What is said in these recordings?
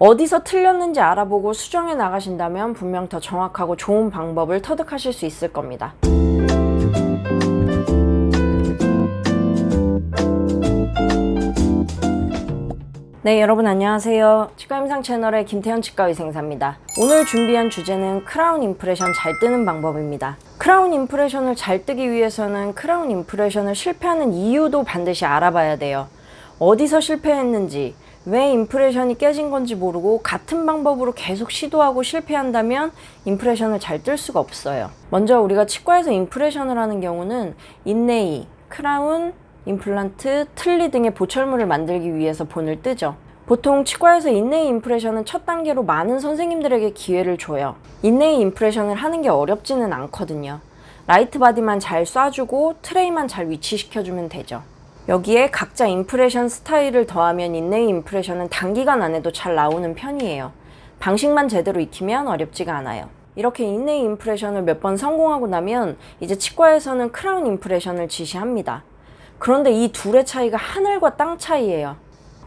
어디서 틀렸는지 알아보고 수정해 나가신다면 분명 더 정확하고 좋은 방법을 터득하실 수 있을 겁니다. 네, 여러분 안녕하세요. 치과임상 채널의 김태현 치과의생사입니다. 오늘 준비한 주제는 크라운 임프레션 잘 뜨는 방법입니다. 크라운 임프레션을 잘 뜨기 위해서는 크라운 임프레션을 실패하는 이유도 반드시 알아봐야 돼요. 어디서 실패했는지, 왜 임프레션이 깨진 건지 모르고 같은 방법으로 계속 시도하고 실패한다면 임프레션을 잘 뜰 수가 없어요. 먼저 우리가 치과에서 임프레션을 하는 경우는 인네이, 크라운, 임플란트, 틀니 등의 보철물을 만들기 위해서 본을 뜨죠. 보통 치과에서 인네이 임프레션은 첫 단계로 많은 선생님들에게 기회를 줘요. 인네이 임프레션을 하는 게 어렵지는 않거든요. 라이트 바디만 잘 쏴주고 트레이만 잘 위치시켜주면 되죠. 여기에 각자 임프레션 스타일을 더하면 인네이 임프레션은 단기간 안에도 잘 나오는 편이에요. 방식만 제대로 익히면 어렵지가 않아요. 이렇게 인네이 임프레션을 몇 번 성공하고 나면 이제 치과에서는 크라운 임프레션을 지시합니다. 그런데 이 둘의 차이가 하늘과 땅 차이예요.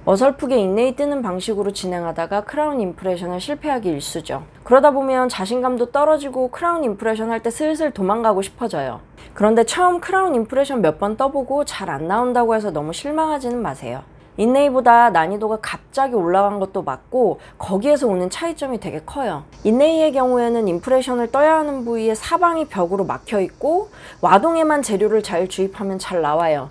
어설프게 인네이 뜨는 방식으로 진행하다가 크라운 임프레션을 실패하기 일쑤죠. 그러다 보면 자신감도 떨어지고 크라운 임프레션 할 때 슬슬 도망가고 싶어져요. 그런데 처음 크라운 임프레션 몇 번 떠보고 잘 안 나온다고 해서 너무 실망하지는 마세요. 인네이보다 난이도가 갑자기 올라간 것도 맞고 거기에서 오는 차이점이 되게 커요. 인네이의 경우에는 임프레션을 떠야 하는 부위에 사방이 벽으로 막혀 있고 와동에만 재료를 잘 주입하면 잘 나와요.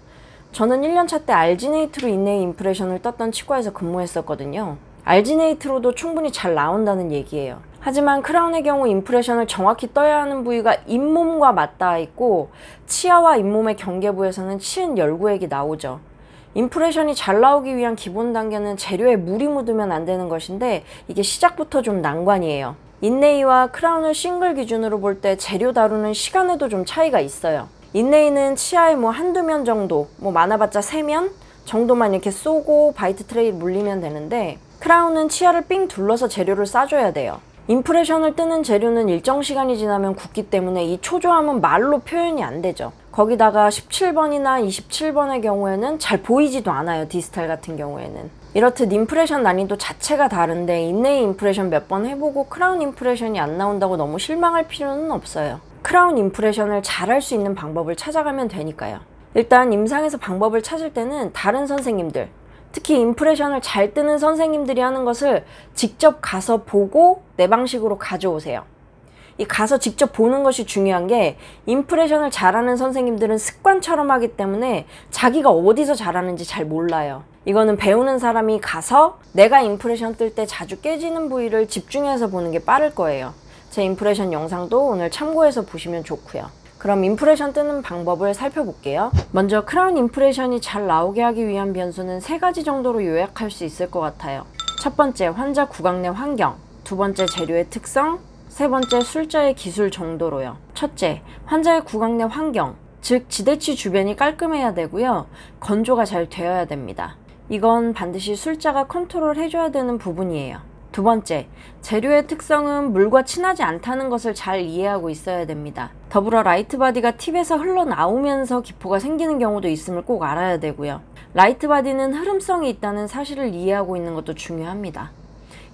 저는 1년차 때 알지네이트로 인네이 임프레션을 떴던 치과에서 근무했었거든요. 알지네이트로도 충분히 잘 나온다는 얘기예요. 하지만 크라운의 경우 임프레션을 정확히 떠야 하는 부위가 잇몸과 맞닿아 있고 치아와 잇몸의 경계부에서는 치은 열구액이 나오죠. 임프레션이 잘 나오기 위한 기본 단계는 재료에 물이 묻으면 안 되는 것인데 이게 시작부터 좀 난관이에요. 인네이와 크라운을 싱글 기준으로 볼 때 재료 다루는 시간에도 좀 차이가 있어요. 인네이는 치아에 뭐 한두 면 정도, 뭐 많아봤자 세 면 정도만 이렇게 쏘고 바이트 트레이 물리면 되는데 크라운은 치아를 삥 둘러서 재료를 싸줘야 돼요. 임프레션을 뜨는 재료는 일정 시간이 지나면 굳기 때문에 이 초조함은 말로 표현이 안 되죠. 거기다가 17번이나 27번의 경우에는 잘 보이지도 않아요. 디스탈 같은 경우에는. 이렇듯 임프레션 난이도 자체가 다른데 인네이 임프레션 몇 번 해보고 크라운 임프레션이 안 나온다고 너무 실망할 필요는 없어요. 크라운 임프레션을 잘 할 수 있는 방법을 찾아가면 되니까요. 일단 임상에서 방법을 찾을 때는 다른 선생님들, 특히 임프레션을 잘 뜨는 선생님들이 하는 것을 직접 가서 보고 내 방식으로 가져오세요. 이 가서 직접 보는 것이 중요한 게 임프레션을 잘하는 선생님들은 습관처럼 하기 때문에 자기가 어디서 잘하는지 잘 몰라요. 이거는 배우는 사람이 가서 내가 임프레션 뜰 때 자주 깨지는 부위를 집중해서 보는 게 빠를 거예요. 제 임프레션 영상도 오늘 참고해서 보시면 좋고요. 그럼 임프레션 뜨는 방법을 살펴볼게요. 먼저 크라운 임프레션이 잘 나오게 하기 위한 변수는 세 가지 정도로 요약할 수 있을 것 같아요. 첫 번째, 환자 구강 내 환경. 두 번째, 재료의 특성. 세 번째, 술자의 기술 정도로요. 첫째, 환자의 구강 내 환경. 즉, 지대치 주변이 깔끔해야 되고요. 건조가 잘 되어야 됩니다. 이건 반드시 술자가 컨트롤 해줘야 되는 부분이에요. 두 번째, 재료의 특성은 물과 친하지 않다는 것을 잘 이해하고 있어야 됩니다. 더불어 라이트 바디가 팁에서 흘러나오면서 기포가 생기는 경우도 있음을 꼭 알아야 되고요. 라이트 바디는 흐름성이 있다는 사실을 이해하고 있는 것도 중요합니다.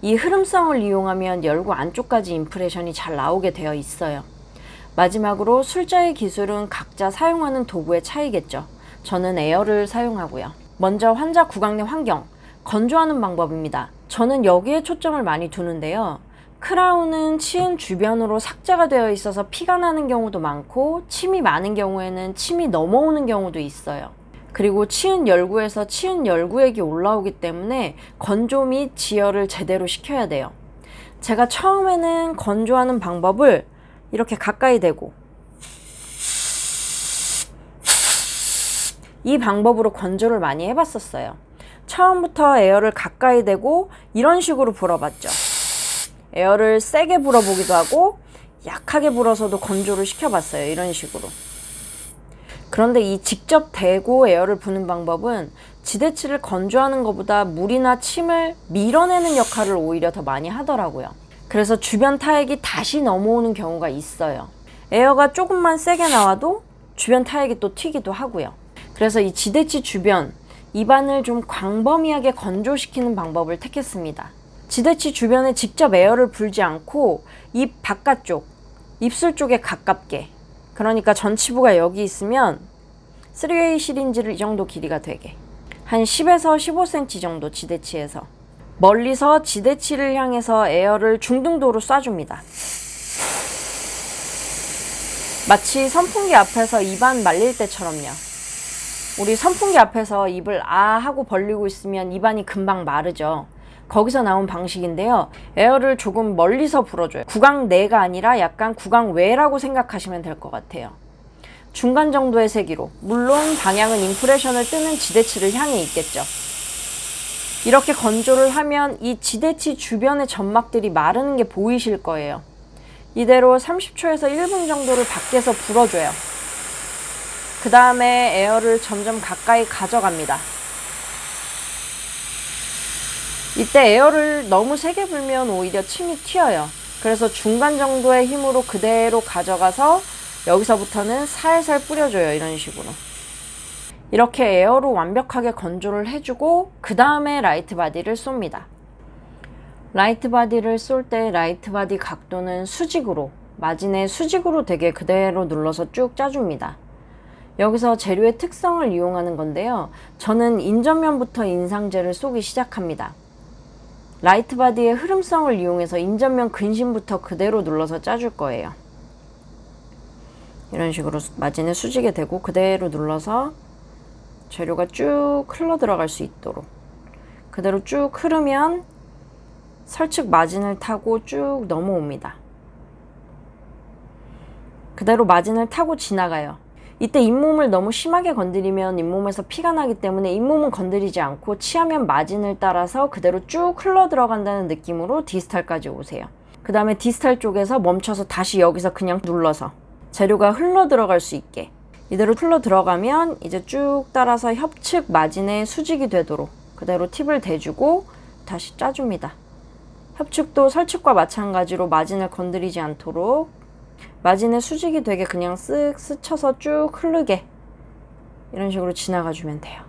이 흐름성을 이용하면 열구 안쪽까지 임프레션이 잘 나오게 되어 있어요. 마지막으로 술자의 기술은 각자 사용하는 도구의 차이겠죠. 저는 에어를 사용하고요. 먼저 환자 구강 내 환경, 건조하는 방법입니다. 저는 여기에 초점을 많이 두는데요. 크라운은 치은 주변으로 삭제가 되어 있어서 피가 나는 경우도 많고 침이 많은 경우에는 침이 넘어오는 경우도 있어요. 그리고 치은 열구에서 치은 열구액이 올라오기 때문에 건조 및 지혈을 제대로 시켜야 돼요. 제가 처음에는 건조하는 방법을 이렇게 가까이 대고 이 방법으로 건조를 많이 해봤었어요. 처음부터 에어를 가까이 대고 이런 식으로 불어봤죠. 에어를 세게 불어보기도 하고 약하게 불어서도 건조를 시켜봤어요. 이런 식으로. 그런데 이 직접 대고 에어를 부는 방법은 지대치를 건조하는 것보다 물이나 침을 밀어내는 역할을 오히려 더 많이 하더라고요. 그래서 주변 타액이 다시 넘어오는 경우가 있어요. 에어가 조금만 세게 나와도 주변 타액이 또 튀기도 하고요. 그래서 이 지대치 주변 입안을 좀 광범위하게 건조시키는 방법을 택했습니다. 지대치 주변에 직접 에어를 불지 않고 입 바깥쪽, 입술 쪽에 가깝게. 그러니까 전치부가 여기 있으면 3웨이 시린지를 이 정도 길이가 되게. 한 10에서 15cm 정도 지대치에서. 멀리서 지대치를 향해서 에어를 중등도로 쏴줍니다. 마치 선풍기 앞에서 입안 말릴 때처럼요. 우리 선풍기 앞에서 입을 아 하고 벌리고 있으면 입안이 금방 마르죠. 거기서 나온 방식인데요. 에어를 조금 멀리서 불어줘요. 구강 내가 아니라 약간 구강 외라고 생각하시면 될 것 같아요. 중간 정도의 세기로. 물론 방향은 인프레션을 뜨는 지대치를 향해 있겠죠. 이렇게 건조를 하면 이 지대치 주변의 점막들이 마르는 게 보이실 거예요. 이대로 30초에서 1분 정도를 밖에서 불어줘요. 그 다음에 에어를 점점 가까이 가져갑니다. 이때 에어를 너무 세게 불면 오히려 침이 튀어요. 그래서 중간 정도의 힘으로 그대로 가져가서 여기서부터는 살살 뿌려줘요. 이런 식으로. 이렇게 에어로 완벽하게 건조를 해주고 그 다음에 라이트 바디를 쏩니다. 라이트 바디를 쏠 때 라이트 바디 각도는 수직으로 마진에 수직으로 되게 그대로 눌러서 쭉 짜줍니다. 여기서 재료의 특성을 이용하는 건데요. 저는 인전면부터 인상제를 쏘기 시작합니다. 라이트 바디의 흐름성을 이용해서 인전면 근심부터 그대로 눌러서 짜줄 거예요. 이런 식으로 마진에 수직에 대고 그대로 눌러서 재료가 쭉 흘러 들어갈 수 있도록 그대로 쭉 흐르면 설측 마진을 타고 쭉 넘어옵니다. 그대로 마진을 타고 지나가요. 이때 잇몸을 너무 심하게 건드리면 잇몸에서 피가 나기 때문에 잇몸은 건드리지 않고 치하면 마진을 따라서 그대로 쭉 흘러 들어간다는 느낌으로 디스탈까지 오세요. 그 다음에 디스탈 쪽에서 멈춰서 다시 여기서 그냥 눌러서 재료가 흘러 들어갈 수 있게 이대로 흘러 들어가면 이제 쭉 따라서 협측 마진에 수직이 되도록 그대로 팁을 대주고 다시 짜줍니다. 협축도 설축과 마찬가지로 마진을 건드리지 않도록 마진의 수직이 되게 그냥 쓱 스쳐서 쭉 흐르게 이런 식으로 지나가 주면 돼요.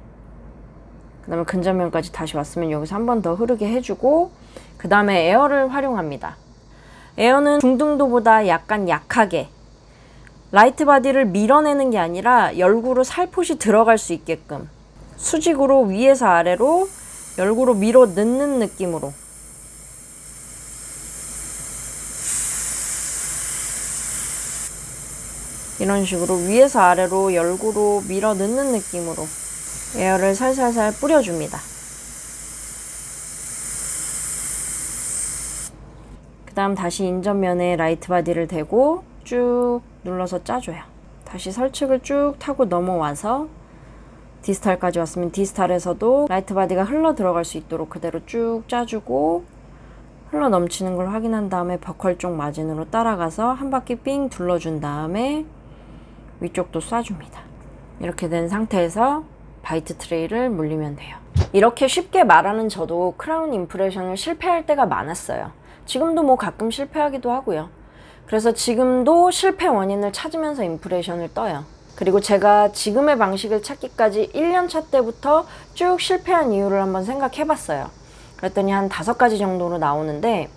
그 다음에 근접면까지 다시 왔으면 여기서 한 번 더 흐르게 해주고 그 다음에 에어를 활용합니다. 에어는 중등도보다 약간 약하게 라이트 바디를 밀어내는 게 아니라 열구로 살포시 들어갈 수 있게끔 수직으로 위에서 아래로 열구로 밀어 넣는 느낌으로 이런 식으로 위에서 아래로 열구로 밀어 넣는 느낌으로 에어를 살살살 뿌려줍니다. 그 다음 다시 인전면에 라이트 바디를 대고 쭉 눌러서 짜줘요. 다시 설축을 쭉 타고 넘어와서 디스탈까지 왔으면 디스탈에서도 라이트 바디가 흘러 들어갈 수 있도록 그대로 쭉 짜주고 흘러 넘치는 걸 확인한 다음에 버컬 쪽 마진으로 따라가서 한 바퀴 삥 둘러준 다음에 위쪽도 쏴줍니다. 이렇게 된 상태에서 바이트 트레이를 물리면 돼요. 이렇게 쉽게 말하는 저도 크라운 인프레션을 실패할 때가 많았어요. 지금도 뭐 가끔 실패하기도 하고요. 그래서 지금도 실패 원인을 찾으면서 인프레션을 떠요. 그리고 제가 지금의 방식을 찾기까지 1년 차 때부터 쭉 실패한 이유를 한번 생각해 봤어요. 그랬더니 한 다섯 가지 정도로 나오는데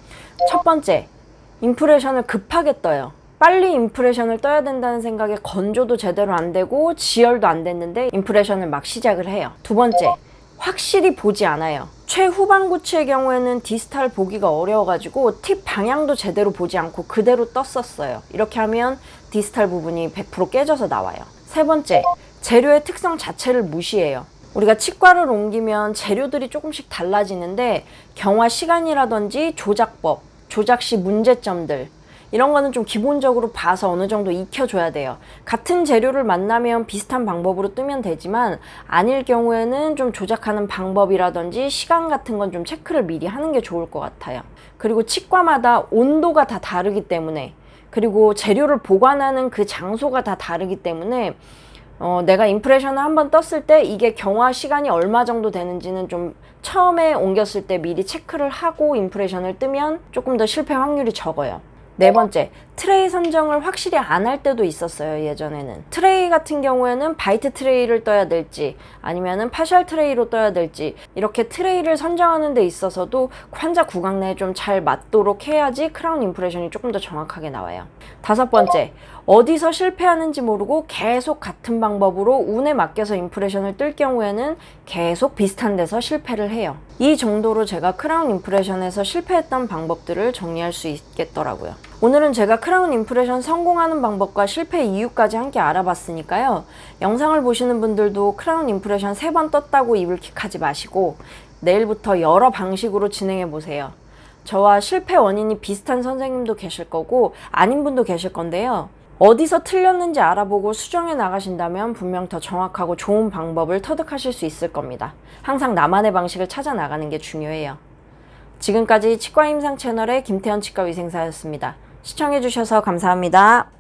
첫 번째, 인프레션을 급하게 떠요. 빨리 인프레션을 떠야 된다는 생각에 건조도 제대로 안 되고 지열도 안 됐는데 인프레션을 막 시작을 해요. 두 번째, 확실히 보지 않아요. 최후반구치의 경우에는 디스탈 보기가 어려워가지고 팁 방향도 제대로 보지 않고 그대로 떴었어요. 이렇게 하면 디스탈 부분이 100% 깨져서 나와요. 세 번째, 재료의 특성 자체를 무시해요. 우리가 치과를 옮기면 재료들이 조금씩 달라지는데 경화 시간이라든지 조작법, 조작 시 문제점들 이런 거는 좀 기본적으로 봐서 어느 정도 익혀줘야 돼요. 같은 재료를 만나면 비슷한 방법으로 뜨면 되지만 아닐 경우에는 좀 조작하는 방법이라든지 시간 같은 건 좀 체크를 미리 하는 게 좋을 것 같아요. 그리고 치과마다 온도가 다 다르기 때문에 그리고 재료를 보관하는 그 장소가 다 다르기 때문에 어, 내가 인프레션을 한번 떴을 때 이게 경화 시간이 얼마 정도 되는지는 좀 처음에 옮겼을 때 미리 체크를 하고 인프레션을 뜨면 조금 더 실패 확률이 적어요. 네 번째, 트레이 선정을 확실히 안 할 때도 있었어요, 예전에는. 트레이 같은 경우에는 바이트 트레이를 떠야 될지, 아니면은 파셜 트레이로 떠야 될지, 이렇게 트레이를 선정하는 데 있어서도 환자 구강 내에 좀 잘 맞도록 해야지 크라운 임프레션이 조금 더 정확하게 나와요. 다섯 번째, 어디서 실패하는지 모르고 계속 같은 방법으로 운에 맡겨서 임프레션을 뜰 경우에는 계속 비슷한 데서 실패를 해요. 이 정도로 제가 크라운 임프레션에서 실패했던 방법들을 정리할 수 있겠더라고요. 오늘은 제가 크라운 임프레션 성공하는 방법과 실패 이유까지 함께 알아봤으니까요. 영상을 보시는 분들도 크라운 임프레션 세 번 떴다고 입을 킥하지 마시고 내일부터 여러 방식으로 진행해 보세요. 저와 실패 원인이 비슷한 선생님도 계실 거고 아닌 분도 계실 건데요. 어디서 틀렸는지 알아보고 수정해 나가신다면 분명 더 정확하고 좋은 방법을 터득하실 수 있을 겁니다. 항상 나만의 방식을 찾아 나가는 게 중요해요. 지금까지 치과임상 채널의 김태현 치과위생사였습니다. 시청해주셔서 감사합니다.